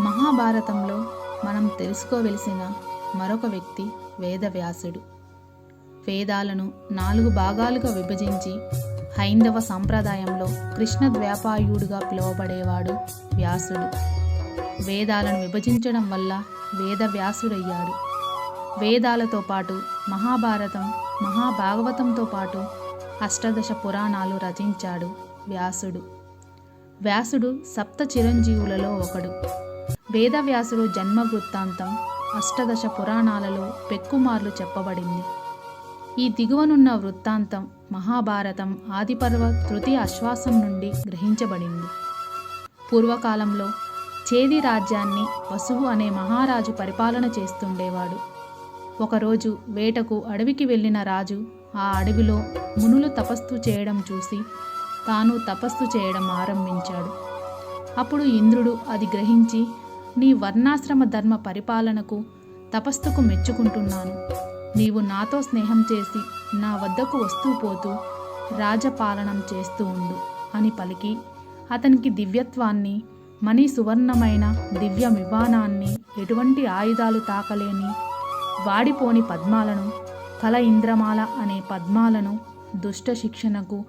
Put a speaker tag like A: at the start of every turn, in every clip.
A: మహాభారతంలో మనం తెలుసుకోవలసిన మరొక వ్యక్తి వేదవ్యాసుడు. వేదాలను నాలుగు భాగాలుగా విభజించి హైందవ సంప్రదాయంలో కృష్ణ ద్వ్యాపాయుడుగా పిలువబడేవాడు వ్యాసుడు. వేదాలను విభజించడం వల్ల వేదవ్యాసుడయ్యాడు. వేదాలతో పాటు మహాభారతం మహాభాగవతంతో పాటు అష్టాదశ పురాణాలు రచించాడు వ్యాసుడు. వ్యాసుడు సప్త చిరంజీవులలో ఒకడు. వేదవ్యాసుడు జన్మ వృత్తాంతం అష్టదశ పురాణాలలో పెక్కుమార్లు చెప్పబడింది. ఈ దిగువనున్న వృత్తాంతం మహాభారతం ఆదిపర్వ తృతీయ అశ్వాసం నుండి గ్రహించబడింది. పూర్వకాలంలో చేది రాజ్యాన్ని వసువు అనే మహారాజు పరిపాలన చేస్తుండేవాడు. ఒకరోజు వేటకు అడవికి వెళ్ళిన రాజు ఆ అడవిలో మునులు తపస్సు చేయడం చూసి తాను తపస్సు చేయడం ఆరంభించాడు. అప్పుడు ఇంద్రుడు అది గ్రహించి నీ వర్ణాశ్రమ ధర్మ పరిపాలనకు తపస్సుకు మెచ్చుకుంటున్నాను. నీవు నాతో స్నేహం చేసి నా వద్దకు వస్తూ పోతూ రాజపాలనం చేస్తూ ఉండు అని పలికి. అతనికి దివ్యత్వాన్ని మణి సువర్ణమైన దివ్య విమానాన్ని ఎటువంటి ఆయుధాలు తాకలేని వాడిపోని పద్మాలను కల ఇంద్రమాల అనే పద్మాలను దుష్ట శిక్షణకు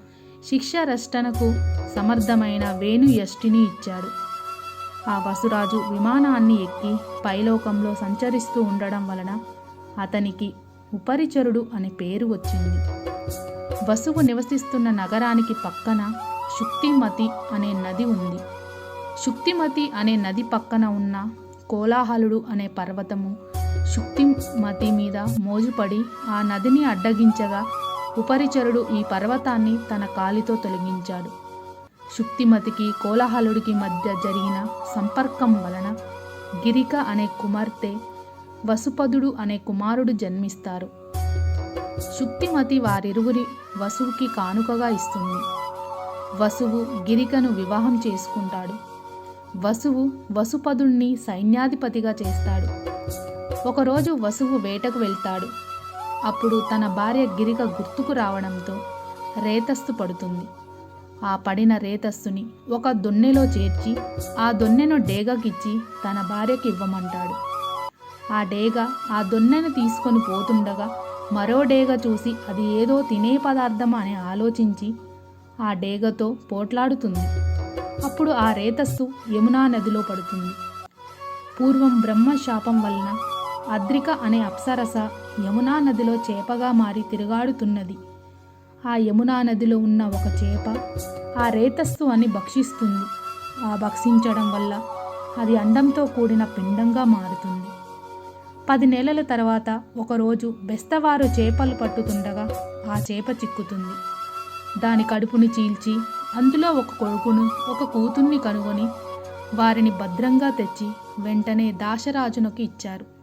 A: శిక్షరష్టనకు సమర్థమైన వేణు యష్టిని ఇచ్చాడు. ఆ వసురాజు విమానాన్ని ఎక్కి పైలోకంలో సంచరిస్తూ ఉండడం వలన అతనికి ఉపరిచరుడు అనే పేరు వచ్చింది. వసువు నివసిస్తున్న నగరానికి పక్కన శుక్తిమతి అనే నది ఉంది. శుక్తిమతి అనే నది పక్కన ఉన్న కోలాహలుడు అనే పర్వతము శుక్తిమతి మీద మోజుపడి ఆ నదిని అడ్డగించగా ఉపరిచరుడు ఈ పర్వతాన్ని తన కాలితో తొలగించాడు. శుక్తిమతికి కోలాహలుడికి మధ్య జరిగిన సంపర్కం వలన గిరిక అనే కుమార్తె వసుపదుడు అనే కుమారుడు జన్మిస్తారు. శుక్తిమతి వారిరువురి వసువుకి కానుకగా ఇస్తుంది. వసువు గిరికను వివాహం చేసుకుంటాడు. వసువు వసుపదుణ్ణి సైన్యాధిపతిగా చేస్తాడు. ఒకరోజు వసువు వేటకు వెళ్తాడు. అప్పుడు తన భార్య గిరిక గుర్తుకు రావడంతో రేతస్తు పడుతుంది. ఆ పడిన రేతస్సుని ఒక దొన్నెలో చేర్చి ఆ దొన్నెను డేగకిచ్చి తన భార్యకి ఇవ్వమంటాడు. ఆ డేగ ఆ దొన్నెను తీసుకొని పోతుండగా మరో డేగ చూసి అది ఏదో తినే పదార్థం అని ఆలోచించి ఆ డేగతో పోట్లాడుతుంది. అప్పుడు ఆ రేతస్సు యమునా నదిలో పడుతుంది. పూర్వం బ్రహ్మ శాపం వలన అద్రిక అనే అప్సరస యమునా నదిలో చేపగా మారి తిరుగాడుతున్నది. ఆ యమునా నదిలో ఉన్న ఒక చేప ఆ రేతస్సు అని భక్షిస్తుంది. ఆ భక్షించడం వల్ల అది అండంతో కూడిన పిండంగా మారుతుంది. పది నెలల తర్వాత ఒకరోజు బెస్తవారు చేపలు పట్టుతుండగా ఆ చేప చిక్కుతుంది. దాని కడుపుని చీల్చి అందులో ఒక కొడుకును ఒక కూతుర్ని కనుగొని వారిని భద్రంగా తెచ్చి వెంటనే దాశరాజునకు ఇచ్చారు.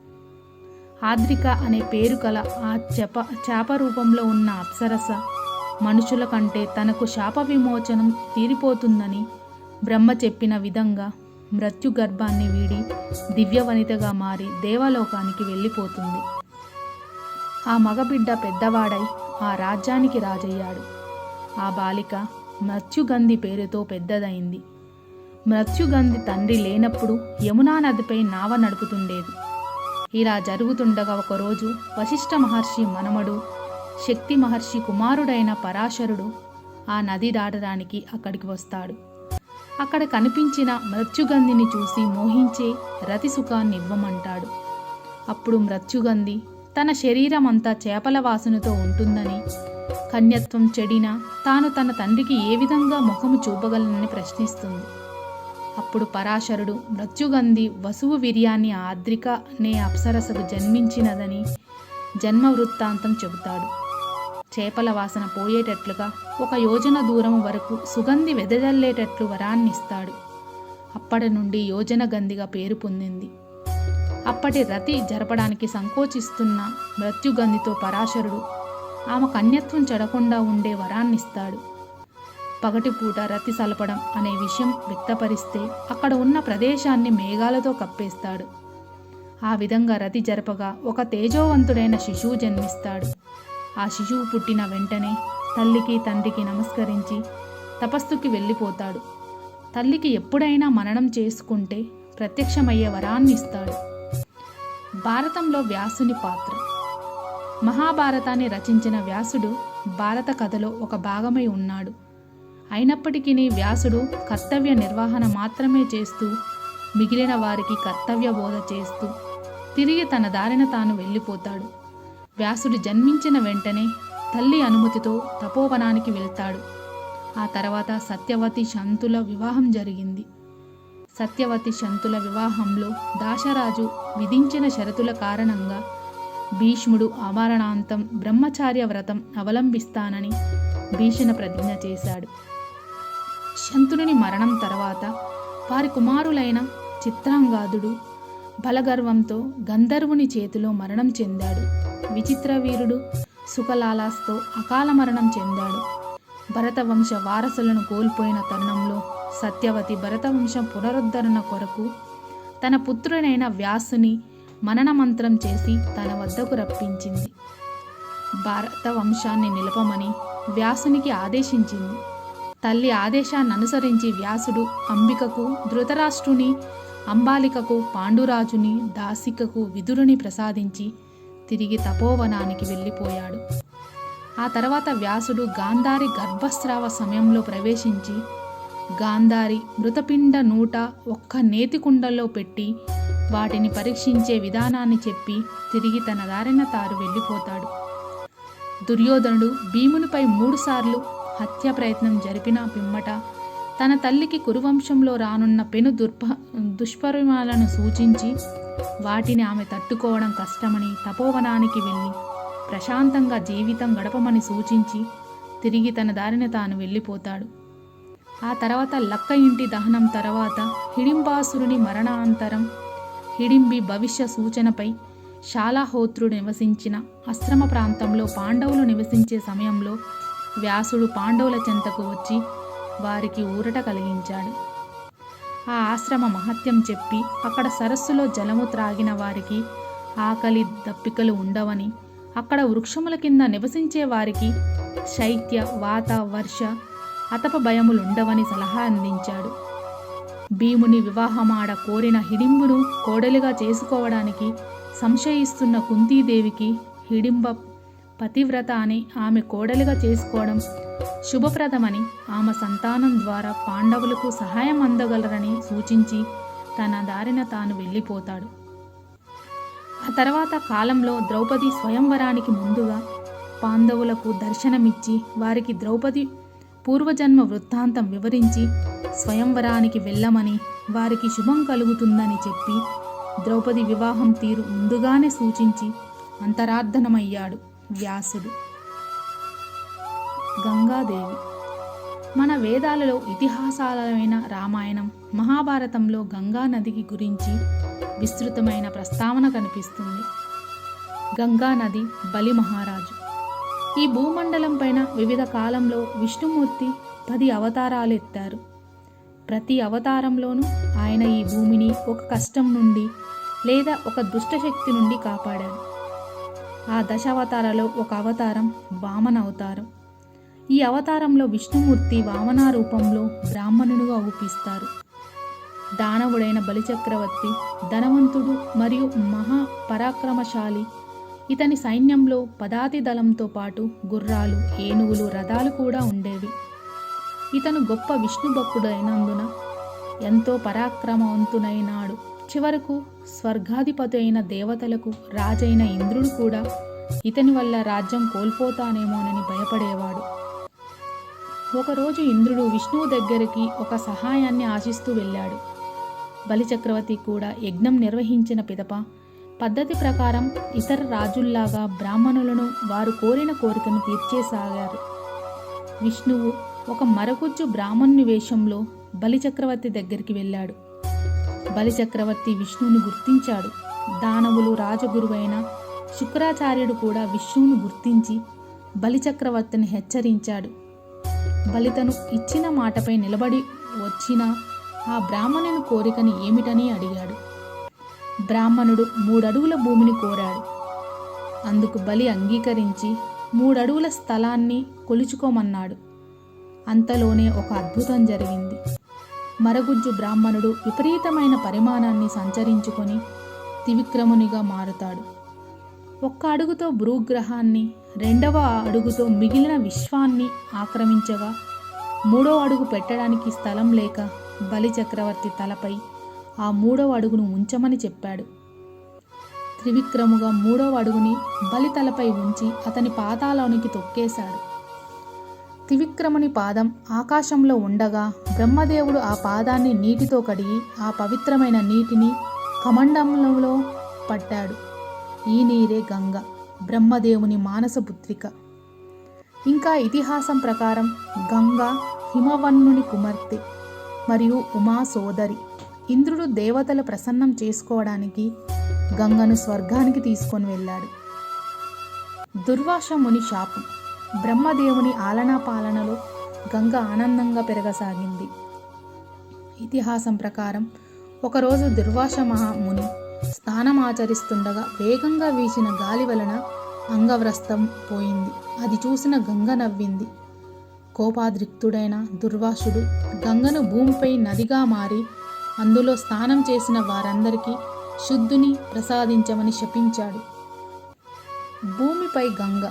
A: ఆద్రిక అనే పేరు కల ఆ చేప చేప రూపంలో ఉన్న అప్సరస మనుషుల కంటే తనకు శాప విమోచనం తీరిపోతుందని బ్రహ్మ చెప్పిన విధంగా మృత్యు గర్భాన్ని వీడి దివ్యవనితగా మారి దేవలోకానికి వెళ్ళిపోతుంది. ఆ మగబిడ్డ పెద్దవాడై ఆ రాజ్యానికి రాజయ్యాడు. ఆ బాలిక మృత్యుగంధి పేరుతో పెద్దదైంది. మృత్యుగంధి తండ్రి లేనప్పుడు యమునా నదిపై నావ నడుపుతుండేది. ఇలా జరుగుతుండగా ఒకరోజు వశిష్ఠ మహర్షి మనమడు శక్తి మహర్షి కుమారుడైన పరాశరుడు ఆ నది దాటడానికి అక్కడికి వస్తాడు. అక్కడ కనిపించిన మృత్యుగంధిని చూసి మోహించే రతి సుఖాన్ని ఇవ్వమంటాడు. అప్పుడు మృత్యుగంధి తన శరీరం అంతా చేపల వాసనతో ఉంటుందని కన్యత్వం చెడినా తాను తన తండ్రికి ఏ విధంగా ముఖము చూపగలనని ప్రశ్నిస్తుంది. అప్పుడు పరాశరుడు మృత్యుగంధి వసువు వీర్యాన్ని ఆద్రిక అనే అప్సరసకు జన్మించినదని జన్మ వృత్తాంతం చెబుతాడు. చేపల వాసన పోయేటట్లుగా ఒక యోజన దూరం వరకు సుగంధి వెదజల్లేటట్లు వరాన్నిస్తాడు అప్పటి నుండి యోజన గంధిగా పేరు పొందింది. అప్పటి రతి జరపడానికి సంకోచిస్తున్న మృత్యుగంధితో పరాశరుడు ఆమె కన్యత్వం చెడకుండా ఉండే వరాన్నిస్తాడు పగటిపూట రతి సలపడం అనే విషయం వ్యక్తపరిస్తే అక్కడ ఉన్న ప్రదేశాన్ని మేఘాలతో కప్పేస్తాడు. ఆ విధంగా రతి జరపగా ఒక తేజోవంతుడైన శిశువు జన్మిస్తాడు. ఆ శిశువు పుట్టిన వెంటనే తల్లికి తండ్రికి నమస్కరించి తపస్సుకి వెళ్ళిపోతాడు. తల్లికి ఎప్పుడైనా మననం చేసుకుంటే ప్రత్యక్షమయ్యే వరాన్ని ఇస్తాడు. భారతంలో వ్యాసుని పాత్ర. మహాభారతాన్ని రచించిన వ్యాసుడు భారత కథలో ఒక భాగమై ఉన్నాడు. అయినప్పటికీ వ్యాసుడు కర్తవ్య నిర్వహణ మాత్రమే చేస్తూ మిగిలిన వారికి కర్తవ్య బోధ చేస్తూ తిరిగి తన దారిన తాను వెళ్ళిపోతాడు. వ్యాసుడు జన్మించిన వెంటనే తల్లి అనుమతితో తపోవనానికి వెళ్తాడు. ఆ తర్వాత సత్యవతి శంతుల వివాహం జరిగింది. సత్యవతి శంతుల వివాహంలో దాశరాజు విధించిన షరతుల కారణంగా భీష్ముడు అమరణాంతం బ్రహ్మచార్య వ్రతం అవలంబిస్తానని భీషణ ప్రతిజ్ఞ చేశాడు. శంతుని మరణం తర్వాత వారి కుమారులైన చిత్రాంగాదుడు బలగర్వంతో గంధర్వుని చేతిలో మరణం చెందాడు. విచిత్ర వీరుడు సుఖలాలాస్తో అకాల మరణం చెందాడు. భరతవంశ వారసులను కోల్పోయిన తరుణంలో సత్యవతి భరతవంశ పునరుద్ధరణ కొరకు తన పుత్రుడైన వ్యాసుని మనన మంత్రం చేసి తన వద్దకు రప్పించింది. భారత వంశాన్ని నిలపమని వ్యాసునికి ఆదేశించింది. తల్లి ఆదేశాన్ని అనుసరించి వ్యాసుడు అంబికకు ధృతరాష్ట్రుని అంబాలికకు పాండురాజుని దాసికకు విదురుని ప్రసాదించి తిరిగి తపోవనానికి వెళ్ళిపోయాడు. ఆ తర్వాత వ్యాసుడు గాంధారి గర్భస్రావ సమయంలో ప్రవేశించి గాంధారి మృతపిండ నూట ఒక్క నేతి కుండల్లో పెట్టి వాటిని పరీక్షించే విధానాన్ని చెప్పి తిరిగి తన దారిన తారు వెళ్ళిపోతాడు. దుర్యోధనుడు భీమునిపై మూడుసార్లు హత్య ప్రయత్నం జరిపిన పిమ్మట తన తల్లికి కురువంశంలో రానున్న పెను దుర్ప దుష్పరిమాలను సూచించి వాటిని ఆమె తట్టుకోవడం కష్టమని తపోవనానికి వెళ్ళి ప్రశాంతంగా జీవితం గడపమని సూచించి తిరిగి తన దారిన తాను వెళ్ళిపోతాడు. ఆ తర్వాత లక్క ఇంటి దహనం తర్వాత హిడింబాసురుని మరణాంతరం హిడింబి భవిష్య సూచనపై శాలాహోత్రుడు నివసించిన అశ్రమ ప్రాంతంలో పాండవులు నివసించే సమయంలో వ్యాసుడు పాండవుల చెంతకు వచ్చి వారికి ఊరట కలిగించాడు. ఆ ఆశ్రమ మహత్యం చెప్పి అక్కడ సరస్సులో జలము త్రాగిన వారికి ఆకలి దప్పికలు ఉండవని అక్కడ వృక్షముల కింద నివసించే వారికి శైత్య వాత వర్ష అతప భయములుండవని సలహా అందించాడు. భీముని వివాహమాడ కోరిన హిడింబును కోడలిగా చేసుకోవడానికి సంశయిస్తున్న కుంతీదేవికి హిడింబ పతివ్రత అని ఆమె కోడలిగా చేసుకోవడం శుభప్రదమని ఆమె సంతానం ద్వారా పాండవులకు సహాయం అందగలరని సూచించి తన దారిన తాను వెళ్ళిపోతాడు. ఆ తర్వాత కాలంలో ద్రౌపది స్వయంవరానికి ముందుగా పాండవులకు దర్శనమిచ్చి వారికి ద్రౌపది పూర్వజన్మ వృత్తాంతం వివరించి స్వయంవరానికి వెళ్ళమని వారికి శుభం కలుగుతుందని చెప్పి ద్రౌపది వివాహం తీరు ముందుగానే సూచించి అంతరార్థనమయ్యాడు. వ్యాసుడు. గంగాదేవి. మన వేదాలలో ఇతిహాసాలైన రామాయణం మహాభారతంలో గంగా నదికి గురించి విస్తృతమైన ప్రస్తావన కనిపిస్తుంది. గంగా నది బలి మహారాజు. ఈ భూమండలం పైన వివిధ కాలంలో విష్ణుమూర్తి పది అవతారాలు ఎత్తారు. ప్రతి అవతారంలోనూ ఆయన ఈ భూమిని ఒక కష్టం నుండి లేదా ఒక దుష్టశక్తి నుండి కాపాడాడు ఆ దశావతారాలో ఒక అవతారం వామన అవతారం ఈ అవతారంలో విష్ణుమూర్తి వామన రూపంలో బ్రాహ్మణుడుగా ఊపిస్తారు. దానవుడైన బలిచక్రవర్తి ధనవంతుడు మరియు మహా పరాక్రమశాలి ఇతని సైన్యంలో పదాతి దళంతో పాటు గుర్రాలు ఏనుగులు రథాలు కూడా ఉండేవి. ఇతను గొప్ప విష్ణు భక్తుడైనందున ఎంతో పరాక్రమవంతునైనాడు చివరకు స్వర్గాధిపతి అయిన దేవతలకు రాజైన ఇంద్రుడు కూడా ఇతని వల్ల రాజ్యం కోల్పోతానేమోనని భయపడేవాడు. ఒకరోజు ఇంద్రుడు విష్ణువు దగ్గరికి ఒక సహాయాన్ని ఆశిస్తూ వెళ్ళాడు. బలిచక్రవర్తి కూడా యజ్ఞం నిర్వహించిన పిదప పద్ధతి ప్రకారం ఇతర రాజుల్లాగా బ్రాహ్మణులను వారు కోరిన కోరికను తీర్చేసాగారు. విష్ణువు ఒక మరగుజ్జు బ్రాహ్మణుని వేషంలో బలిచక్రవర్తి దగ్గరికి వెళ్ళాడు. బలిచక్రవర్తి విష్ణువును గుర్తించాడు. దానవులు రాజగురువైన శుక్రాచార్యుడు కూడా విష్ణువును గుర్తించి బలిచక్రవర్తిని హెచ్చరించాడు. బలితను ఇచ్చిన మాటపై నిలబడి వచ్చిన ఆ బ్రాహ్మణుని కోరికని ఏమిటని అడిగాడు. బ్రాహ్మణుడు మూడడుగుల భూమిని కోరాడు. అందుకు బలి అంగీకరించి మూడడుగుల స్థలాన్ని కొలుచుకోమన్నాడు. అంతలోనే ఒక అద్భుతం జరిగింది. మరగుజ్జు బ్రాహ్మణుడు విపరీతమైన పరిమాణాన్ని సంచరించుకొని త్రివిక్రమునిగా మారుతాడు. ఒక్క అడుగుతో భూగ్రహాన్ని రెండవ అడుగుతో మిగిలిన విశ్వాన్ని ఆక్రమించగా మూడో అడుగు పెట్టడానికి స్థలం లేక బలి చక్రవర్తి తలపై ఆ మూడవ అడుగును ఉంచమని చెప్పాడు. త్రివిక్రముగా మూడవ అడుగుని బలి తలపై ఉంచి అతని పాతాలోనికి తొక్కేశాడు. త్రివిక్రముని పాదం ఆకాశంలో ఉండగా బ్రహ్మదేవుడు ఆ పాదాన్ని నీటితో కడిగి ఆ పవిత్రమైన నీటిని కమండంలో పట్టాడు. ఈ నీరే గంగ బ్రహ్మదేవుని మానసపుత్రిక ఇంకా ఇతిహాసం ప్రకారం గంగ హిమవన్నుని కుమార్తె మరియు ఉమా సోదరి. ఇంద్రుడు దేవతల ప్రసన్నం చేసుకోవడానికి గంగను స్వర్గానికి తీసుకొని వెళ్ళాడు. దుర్వాస ముని శాపం. బ్రహ్మదేవుని ఆలనా పాలనలో గంగ ఆనందంగా పెరగసాగింది. ఇతిహాసం ప్రకారం ఒకరోజు దుర్వాస మహాముని స్నానం ఆచరిస్తుండగా వేగంగా వీచిన గాలి వలన అంగవ్రస్తం పోయింది. అది చూసిన గంగ నవ్వింది. కోపాద్రిక్తుడైన దుర్వాసుడు గంగను భూమిపై నదిగా మారి అందులో స్నానం చేసిన వారందరికీ శుద్ధుని ప్రసాదించమని శపించాడు. భూమిపై గంగ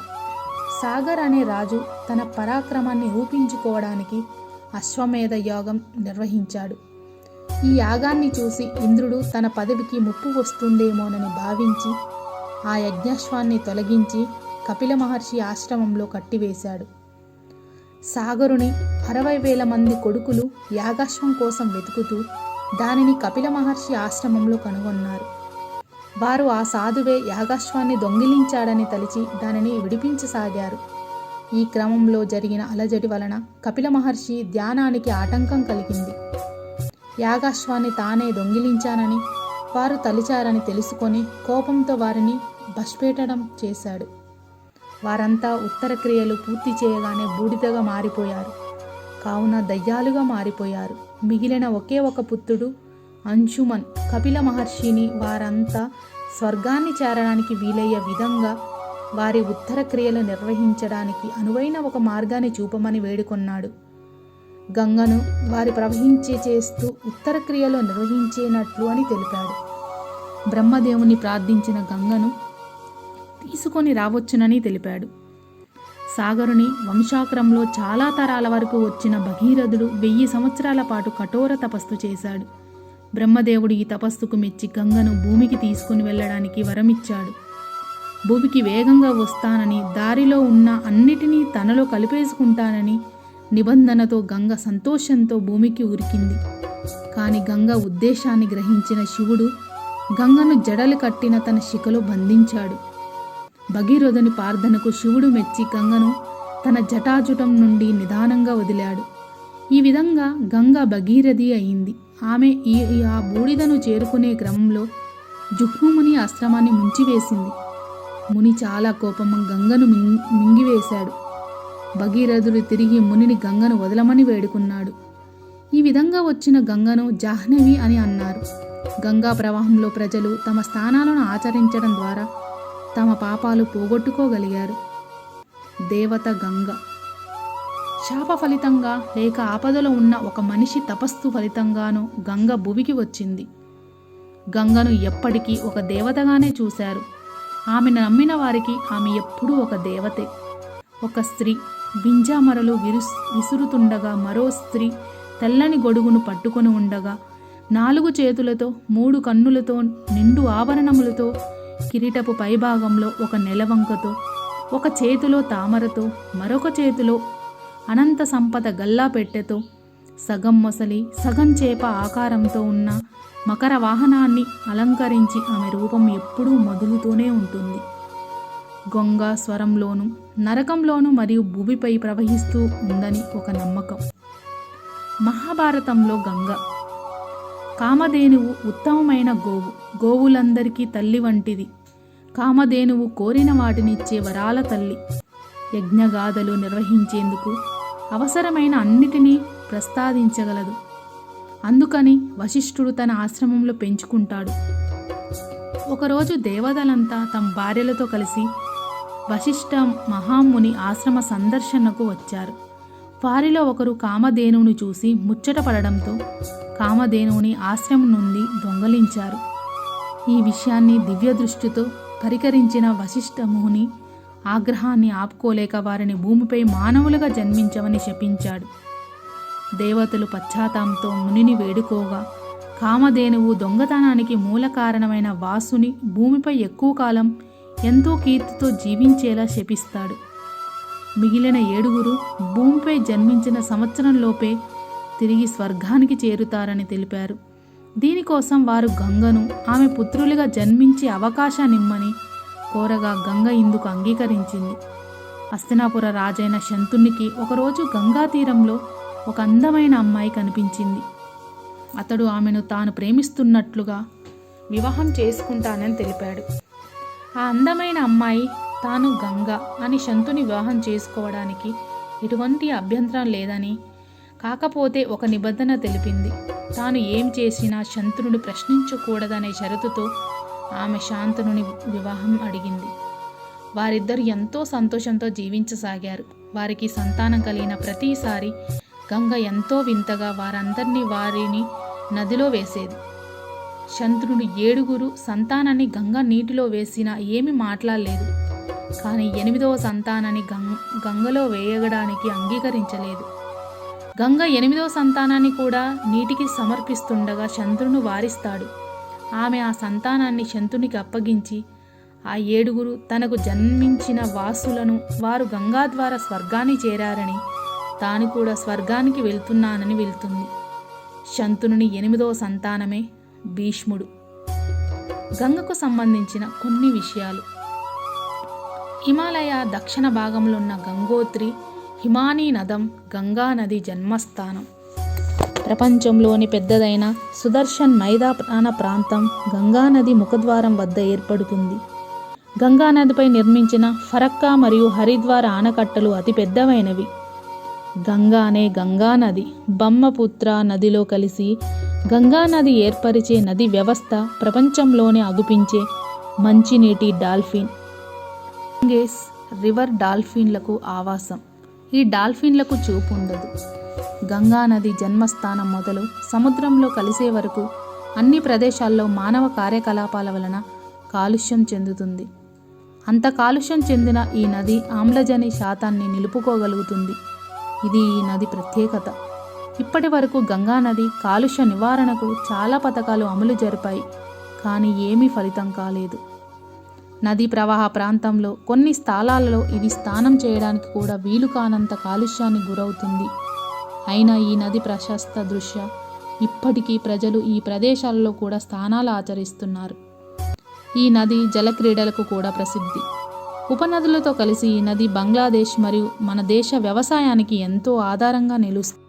A: సాగర్ అనే రాజు తన పరాక్రమాన్ని ఊపించుకోవడానికి అశ్వమేధ యాగం నిర్వహించాడు. ఈ యాగాన్ని చూసి ఇంద్రుడు తన పదవికి ముప్పు వస్తుందేమోనని భావించి ఆ యజ్ఞాశ్వాన్ని తొలగించి కపిల మహర్షి ఆశ్రమంలో కట్టివేశాడు. సాగరుని అరవై వేల మంది కొడుకులు యాగాశ్వం కోసం వెతుకుతూ దానిని కపిల మహర్షి ఆశ్రమంలో కనుగొన్నారు. వారు ఆ సాధువే యాగాశ్వాన్ని దొంగిలించాడని తలిచి దానిని విడిపించసాగారు ఈ క్రమంలో జరిగిన అలజడి వలన కపిల మహర్షి ధ్యానానికి ఆటంకం కలిగింది. యాగాశ్వాన్ని తానే దొంగిలించానని వారు తలిచారని తెలుసుకొని కోపంతో వారిని భస్పేటడం చేశాడు. వారంతా ఉత్తర క్రియలు పూర్తి చేయగానే బూడిదగా మారిపోయారు. కావున దయ్యాలుగా మారిపోయారు. మిగిలిన ఒకే ఒక పుత్రుడు అంశుమన్ కపిల మహర్షిని వారంతా స్వర్గాన్ని చేరడానికి వీలయ్యే విధంగా వారి ఉత్తర క్రియలు నిర్వహించడానికి అనువైన ఒక మార్గాన్ని చూపమని వేడుకొన్నాడు. గంగను వారి ప్రవహించే చేస్తూ ఉత్తర క్రియలు నిర్వహించేనట్లు అని తెలిపాడు. బ్రహ్మదేవుని ప్రార్థించిన గంగను తీసుకొని రావచ్చునని తెలిపాడు. సాగరుని వంశాక్రంలో చాలా తరాల వరకు వచ్చిన భగీరథుడు వెయ్యి సంవత్సరాల పాటు కఠోర తపస్సు చేశాడు. బ్రహ్మదేవుడు ఈ తపస్సుకు మెచ్చి గంగను భూమికి తీసుకుని వెళ్ళడానికి వరమిచ్చాడు. భూమికి వేగంగా వస్తానని దారిలో ఉన్న అన్నిటినీ తనలో కలిపేసుకుంటానని నిబంధనతో గంగ సంతోషంతో భూమికి ఉరికింది. కాని గంగ ఉద్దేశాన్ని గ్రహించిన శివుడు గంగను జడలు కట్టిన తన శిఖలో బంధించాడు. భగీరథుని ప్రార్థనకు శివుడు మెచ్చి గంగను తన జటాజుటం నుండి నిదానంగా వదిలాడు. ఈ విధంగా గంగ భగీరథి అయింది. ఆమె ఈ ఈ ఆ బూడిదను చేరుకునే క్రమంలో జుహ్నుముని ఆశ్రమాన్ని ముంచివేసింది. ముని చాలా కోపము గంగను మింగివేశాడు. భగీరథుడు తిరిగి మునిని గంగను వదలమని వేడుకున్నాడు. ఈ విధంగా వచ్చిన గంగను జాహ్నవి అని అన్నారు. గంగా ప్రవాహంలో ప్రజలు తమ స్థానాలను ఆచరించడం ద్వారా తమ పాపాలు పోగొట్టుకోగలిగారు. దేవత గంగ శాప ఫలితంగా లేక ఆపదలో ఉన్న ఒక మనిషి తపస్సు ఫలితంగానో గంగ భువికి వచ్చింది. గంగను ఎప్పటికీ ఒక దేవతగానే చూశారు. ఆమెను నమ్మిన వారికి ఆమె ఎప్పుడూ ఒక దేవతే. ఒక స్త్రీ బింజామరలు విరుస్ విసురుతుండగా మరో స్త్రీ తెల్లని గొడుగును పట్టుకొని ఉండగా నాలుగు చేతులతో మూడు కన్నులతో నిండు ఆభరణములతో కిరీటపు పైభాగంలో ఒక నెలవంకతో ఒక చేతిలో తామరతో మరొక చేతిలో అనంత సంపద గల్లా పెట్టెతో సగం మొసలి సగం చేప ఆకారంతో ఉన్న మకర వాహనాన్ని అలంకరించి ఆమె రూపం ఎప్పుడూ మొదులుతూనే ఉంటుంది. గొంగ స్వరంలోను నరకంలోను మరియు భూమిపై ప్రవహిస్తూ ఉందని ఒక నమ్మకం. మహాభారతంలో గంగ కామధేనువు ఉత్తమమైన గోవు గోవులందరికీ తల్లి వంటిది. కామధేనువు కోరిన వాటినిచ్చే వరాల తల్లి యజ్ఞగాథలు నిర్వహించేందుకు అవసరమైన అన్నిటినీ ప్రస్తాదించగలదు. అందుకని వశిష్ఠుడు తన ఆశ్రమంలో పెంచుకుంటాడు. ఒకరోజు దేవతలంతా తమ భార్యలతో కలిసి వశిష్ఠ మహాముని ఆశ్రమ సందర్శనకు వచ్చారు. వారిలో ఒకరు కామధేనువుని చూసి ముచ్చట పడడంతో కామధేనువుని ఆశ్రమం నుండి దొంగలించారు. ఈ విషయాన్ని దివ్య దృష్టితో పరికరించిన వశిష్ఠ ముని ఆగ్రహాన్ని ఆపుకోలేక వారిని భూమిపై మానవులుగా జన్మించమని శపించాడు. దేవతలు పశ్చాత్తాంతో మునిని వేడుకోగా కామధేనువు దొంగతనానికి మూల కారణమైన వాసుని భూమిపై ఎక్కువ కాలం ఎంతో కీర్తితో జీవించేలా శపిస్తాడు. మిగిలిన ఏడుగురు భూమిపై జన్మించిన సంవత్సరంలోపే తిరిగి స్వర్గానికి చేరుతారని తెలిపారు. దీనికోసం వారు గంగను ఆమె పుత్రులుగా జన్మించే అవకాశాన్నిమ్మని కోరగా గంగ ఇందుకు అంగీకరించింది. హస్తినాపుర రాజైన శంతునికి ఒకరోజు గంగా తీరంలో ఒక అందమైన అమ్మాయి కనిపించింది. అతడు ఆమెను తాను ప్రేమిస్తున్నట్లుగా వివాహం చేసుకుంటానని తెలిపాడు. ఆ అందమైన అమ్మాయి తాను గంగ అని శంతుని వివాహం చేసుకోవడానికి ఎటువంటి అభ్యంతరం లేదని కాకపోతే ఒక నిబంధన తెలిపింది. తాను ఏం చేసినా శంతునుడు ప్రశ్నించకూడదనే షరతుతో ఆమె శాంతనుని వివాహం అడిగింది. వారిద్దరు ఎంతో సంతోషంతో జీవించసాగారు. వారికి సంతానం కలిగిన ప్రతిసారి గంగ ఎంతో వింతగా వారందరినీ వారిని నదిలో వేసేది. శంతనుడు ఏడుగురు సంతానాన్ని గంగ నీటిలో వేసినా ఏమీ మాట్లాడలేదు. కానీ ఎనిమిదవ సంతానాన్ని గంగ గంగలో వేయగడానికి అంగీకరించలేదు. గంగ ఎనిమిదవ సంతానాన్ని కూడా నీటికి సమర్పిస్తుండగా శంతును వారిస్తాడు. ఆమె ఆ సంతానాన్ని శంతునికి అప్పగించి ఆ ఏడుగురు తనకు జన్మించిన వాసులను వారు గంగా ద్వారా స్వర్గాన్ని చేరారని తాను కూడా స్వర్గానికి వెళ్తున్నానని వెళ్తుంది. శంతునుని ఎనిమిదవ సంతానమే భీష్ముడు. గంగకు సంబంధించిన కొన్ని విషయాలు. హిమాలయ దక్షిణ భాగంలో ఉన్న గంగోత్రి హిమానీ నదం గంగా నది జన్మస్థానం. ప్రపంచంలోని పెద్దదైన సుదర్శన్ మైదాన ప్రాంతం గంగా నది ముఖద్వారం వద్ద ఏర్పడుతుంది. గంగా నదిపై నిర్మించిన ఫరక్కా మరియు హరిద్వార్ ఆనకట్టలు అతి పెద్దవైనవి. గంగా అనే గంగా నది బమ్మపుత్ర నదిలో కలిసి గంగా నది ఏర్పరిచే నది వ్యవస్థ ప్రపంచంలోనే అగుపించే మంచినీటి డాల్ఫిన్. గంగేస్ రివర్ డాల్ఫిన్లకు ఆవాసం. ఈ డాల్ఫిన్లకు చూపు ఉండదు గంగా నది జన్మస్థానం మొదలు సముద్రంలో కలిసే వరకు అన్ని ప్రదేశాల్లో మానవ కార్యకలాపాల వలన కాలుష్యం చెందుతుంది. అంత కాలుష్యం చెందిన ఈ నది ఆమ్లజని శాతాన్ని నిలుపుకోగలుగుతుంది. ఇది ఈ నది ప్రత్యేకత. ఇప్పటి వరకు గంగా నది కాలుష్య నివారణకు చాలా పథకాలు అమలు జరిపాయి కానీ ఏమీ ఫలితం కాలేదు. నదీ ప్రవాహ ప్రాంతంలో కొన్ని స్థలాలలో ఇది స్నానం చేయడానికి కూడా వీలు కానంత కాలుష్యానికి గురవుతుంది. అయినా ఈ నది ప్రశస్త దృశ్య. ఇప్పటికీ ప్రజలు ఈ ప్రదేశాలలో కూడా స్థానాలు ఆచరిస్తున్నారు. ఈ నది జలక్రీడలకు కూడా ప్రసిద్ధి. ఉపనదులతో కలిసి ఈ నది బంగ్లాదేశ్ మరియు మన దేశ వ్యవసాయానికి ఎంతో ఆధారంగా నిలుస్తుంది.